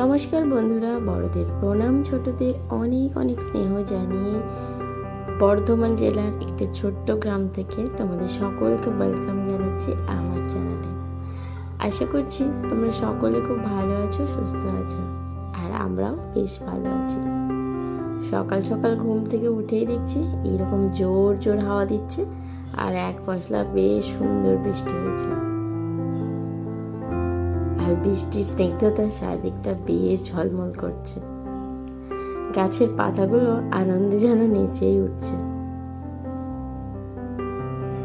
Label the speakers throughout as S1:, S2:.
S1: নমস্কার বন্ধুরা, বড়দের প্রণাম, ছোটদের অনেক অনেক স্নেহ জানিয়ে বর্ধমান জেলার একটি ছোট্ট গ্রাম থেকে তোমাদের সকলকে ওয়েলকাম জানাচ্ছি আমার চ্যানেলে আশা করছি তোমরা সকলে খুব ভালো আছো, সুস্থ আছো, আর আমরাও বেশ ভালো আছি। সকাল সকাল ঘুম থেকে উঠেই দেখছি এইরকম জোর জোর হাওয়া দিচ্ছে, আর এক পশলা বেশ সুন্দর বৃষ্টি হয়েছে। আর বৃষ্টির স্নিগ্ধতা চারদিকটা বেশ ঝলমল করছে। গাছের পাতাগুলো আনন্দে যেন নেচেই উঠছে।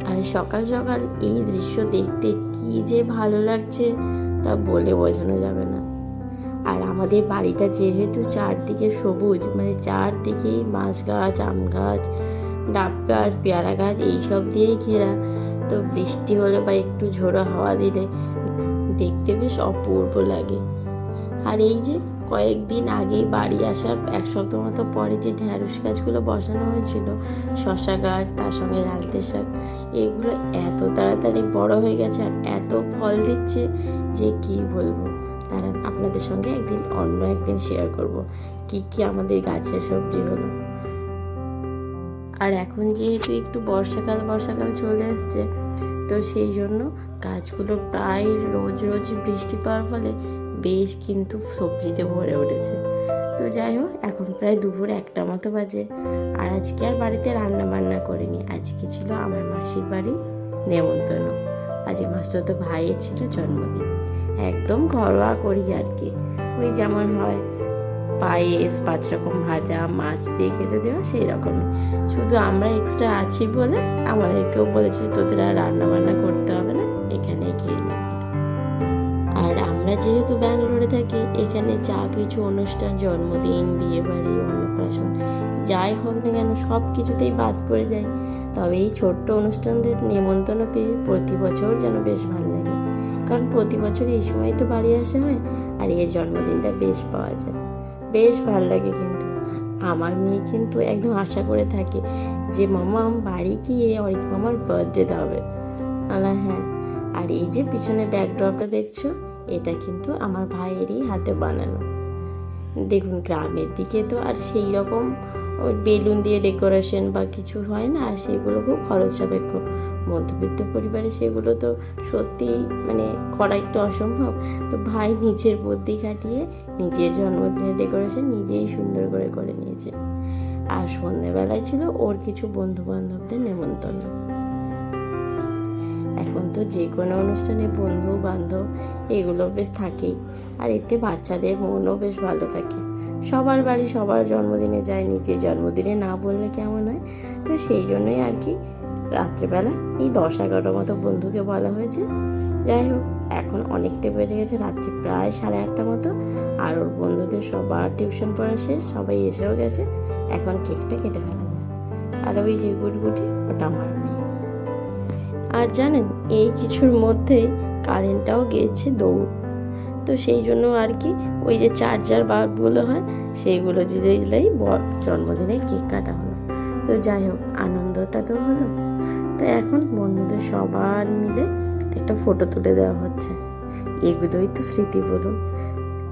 S1: আর সকাল সকাল এই দৃশ্য দেখতে কি যে ভালো লাগছে তা বলে বোঝানো যাবে না। আর আমাদের বাড়িটা যেহেতু চারদিকে সবুজ মানে চারদিকেই বাঁশ গাছ আম গাছ ডাব গাছ পেয়ারা গাছ এইসব দিয়েই ঘেরা, তো বৃষ্টি হলে বা একটু ঝোড়ো হাওয়া দিলে দেখতে বেশ অপূর্ব লাগে। আর এই যে কয়েকদিন আগেই বাড়ি আসার এক সপ্তাহ মতো পরে যে ঢ্যাঁড়স গাছগুলো বসানো হয়েছিল শশা গাছ, তার সঙ্গে লালতে শাক, এগুলো এত তাড়াতাড়ি বড় হয়ে গেছে আর এত ফল দিচ্ছে যে কি বলব? তারা আপনাদের সঙ্গে একদিন অন্য একদিন শেয়ার করব কি কি আমাদের গাছের সবজি হলো। আর এখন যেহেতু একটু বর্ষাকাল বর্ষাকাল চলে এসছে তো সেই জন্য গাছগুলো প্রায় রোজ রোজ বৃষ্টি পাওয়ার ফলে বেশ কিন্তু সবজিতে ভরে উঠেছে। তো যাই হোক, এখন প্রায় দুপুর একটা মতো বাজে। আর আজকে আর বাড়িতে রান্না বান্না করিনি। আজকে ছিল আমার মাসির বাড়ি নেমন্তন্ন। আজকে মাস্টার তো ভাইয়ের ছিল জন্মদিন। একদম ঘরোয়া করি আর কি। ওই যেমন হয়, পায়েস, পাঁচ রকম ভাজা, মাছ দিয়ে খেতে দেওয়া সেই রকমই শুধু আমরা এক্সট্রা আছি বলে আমাদেরকেও বলেছে তোদের আর রান্না বান্না করতে হবে না, এখানে খেয়ে নে। আর আমরা যেহেতু ব্যাঙ্গালোরে থাকি, এখানে যা কিছু অনুষ্ঠান, জন্মদিন বিয়ে বাড়ি অন্নপ্রাশন, যাই হোক না কেন, সব কিছুতেই বাদ পড়ে যায়। তবে এই ছোট্ট অনুষ্ঠানদের নেমন্তন্ন পেয়ে প্রতি বছর যেন বেশ ভালো লাগে। কারণ প্রতি বছর এই সময় তো বাড়ি আসা হয়, আর এর জন্মদিনটা বেশ পাওয়া যায়। বেশ ভালো লাগে কিন্তু। আমার মেয়ে কিন্তু একদম আশা করে থাকে যে মামা বাড়ি গিয়ে অরিক মামার বার্থডে হবে আলা হ্যাঁ। আর এই যে পিছনে ব্যাকড্রপটা দেখছ, এটা কিন্তু আমার ভাইয়েরই হাতে বানানো। দেখুন, গ্রামের দিকে তো আর সেই রকম ওই বেলুন দিয়ে ডেকোরেশন বা কিছু হয় না, আর সেগুলো খুব খরচ সাপেক্ষ মধ্যবিত্ত পরিবারে সেগুলো তো সত্যিই মানে করা একটু অসম্ভব। তো ভাই নিজের বুদ্ধি খাটিয়ে নিজের জন্মদিনের ডেকোরেশন নিজেই সুন্দর করে করে নিয়েছে। আর সন্ধেবেলায় ছিল ওর কিছু বন্ধু বান্ধবদের নেমন্তন্ন। এখন তো যে কোনো অনুষ্ঠানে বন্ধু বান্ধব এগুলো বেশ থাকেই, আর এতে বাচ্চাদের মনও বেশ ভালো থাকে। সবার বাড়ি সবার জন্মদিনে যায়, নিজের জন্মদিনে না বললে কেমন হয়? তো সেই জন্যই আর কি রাত্রেবেলা এই দশ এগারোটার মতো বন্ধুকে বলা হয়েছে। যাই হোক, এখন অনেকটা বেজে গেছে, রাত্রি প্রায় সাড়ে আটটা মতো। আর ওর বন্ধুদের সবার টিউশন পড়া শেষ, সবাই এসেও গেছে। এখন কেকটা কেটে ফেলা যায় আর ওই যে গুটগুটি, ওটা আমার আর জানেন, এই কিছুর মধ্যেই কারেন্টটাও গিয়েছে দৌড়। তো সেই জন্য আর কি ওই যে চার্জার বাল্বগুলো হয়, সেইগুলো দিলেই জন্মদিনে কেক কাটা হলো। তো যাই হোক, আনন্দটা তো হলো। তো এখন বন্ধুদের সবার মিলে একটা ফটো তুলে দেওয়া হচ্ছে। এগুলোই তো স্মৃতি বলুন।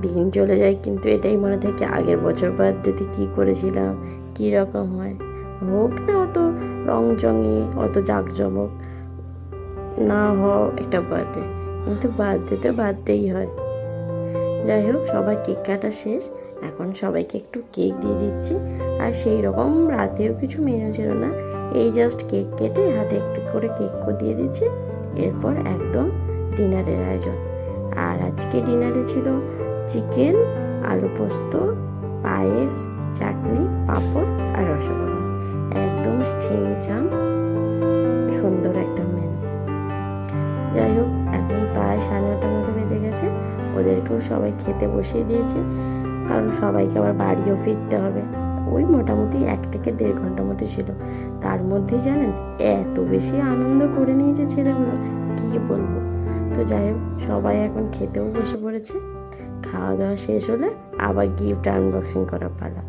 S1: দিন চলে যায় কিন্তু এটাই মনে থাকে আগের বছর বাদ বার্থডেতে কী করেছিলাম, কী রকম হয়। হোক না অত রং চঙে অত জাঁকজমক, না হও একটা বার্থডে। কিন্তু বার্থডে তো বার্থডেই হয়। যাই হোক, সবার কেক কাটা শেষ। এখন সবাইকে একটু কেক দিয়ে দিচ্ছি। আর সেই রকম রাতেও কিছু মেনু ছিল না। এই জাস্ট কেক কেটে হাতে একটু করে কেক দিয়ে দিচ্ছি। এরপর একদম ডিনারের আয়োজন। আর আজকে ডিনারে ছিল চিকেন, আলু পোস্ত, পায়েস, চাটনি, পাঁপড় আর রসগোল্লা। একদম ছিমছাম সুন্দর একটা মেনু যাই হোক প্রায় সাড়ে নটার মতো বেজে গেছে। ওদেরকেও সবাই খেতে বসিয়ে দিয়েছে। কারণ সবাইকে আবার বাড়িও ফিরতে হবে। ওই মোটামুটি এক থেকে দেড় ঘণ্টা মতো ছিল। তার মধ্যে জানেন, এত বেশি আনন্দ করে নিয়েছে ছেলেগুলো। কী বলব? তো যাই হোক, সবাই এখন খেতেও বসে পড়েছে। খাওয়া দাওয়া শেষ হলে আবার গিফট আনবক্সিং করা পালা।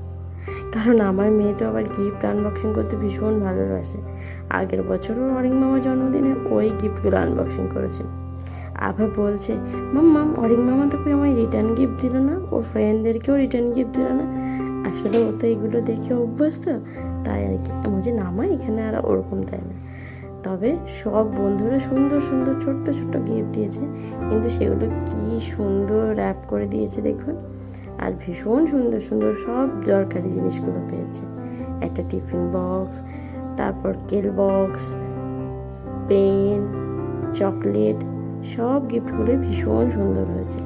S1: কারণ আমার মেয়ে তো আবার গিফট আনবক্সিং করতে ভীষণ ভালোবাসে। আগের বছরও অরিং মামা জন্মদিনে ওই গিফটগুলো আনবক্সিং করেছিল। আবার বলছে, মাম মাম অরিং মামা তো আমায় রিটার্ন গিফট দিল না? ওর ফ্রেন্ডদেরকেও রিটার্ন গিফট দিল না। আসলে ও তো এগুলো দেখে অভ্যস্ত, তাই আর কি। বলছে নামা এখানে আর ওরকম তাই না তবে সব বন্ধুরা সুন্দর সুন্দর ছোট্ট ছোট্ট গিফট দিয়েছে। কিন্তু সেগুলো কি সুন্দর র্যাপ করে দিয়েছে দেখুন। আর ভীষণ সুন্দর সুন্দর সব দরকারি জিনিসগুলো পেয়েছে। একটা টিফিন বক্স তারপর কেল বক্স পেন, চকলেট সব গিফটগুলো ভীষণ সুন্দর হয়েছে।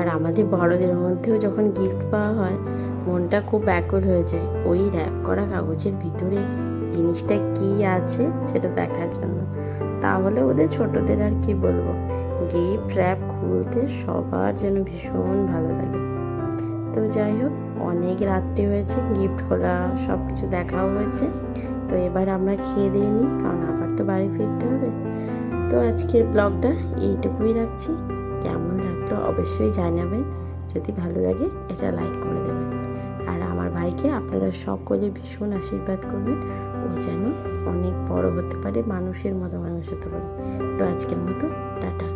S1: আর আমাদের বড়দের মধ্যেও যখন গিফট পাওয়া হয়, মনটা খুব ব্যাকুল হয়ে যায়। ওই র্যাপ করা কাগজের ভিতরে জিনিসটা কি আছে সেটা দেখার জন্য। তাহলে ওদের ছোটদের আর কি বলব? গিফট, র্যাপ খুলতে সবার যেন ভীষণ ভালো লাগে। তো যাই হোক, অনেক রাত্রি হয়েছে, গিফট খোলা সব কিছু দেখাও হয়েছে। তো এবার আমরা খেয়ে দিয়ে নিই, কারণ আবার তো বাড়ি ফিরতে হবে। তো আজকের ব্লগটা এইটুকুই রাখছি। কেমন লাগল অবশ্যই জানাবেন। যদি ভালো লাগে এটা লাইক করে দেবেন। আর আমার ভাইকে আপনারা সকলে ভীষণ আশীর্বাদ করবেন। ও যেন অনেক বড় হতে পারে, মানুষের মতো মানুষ হতে পারে। তো আজকের মতো, টাটা।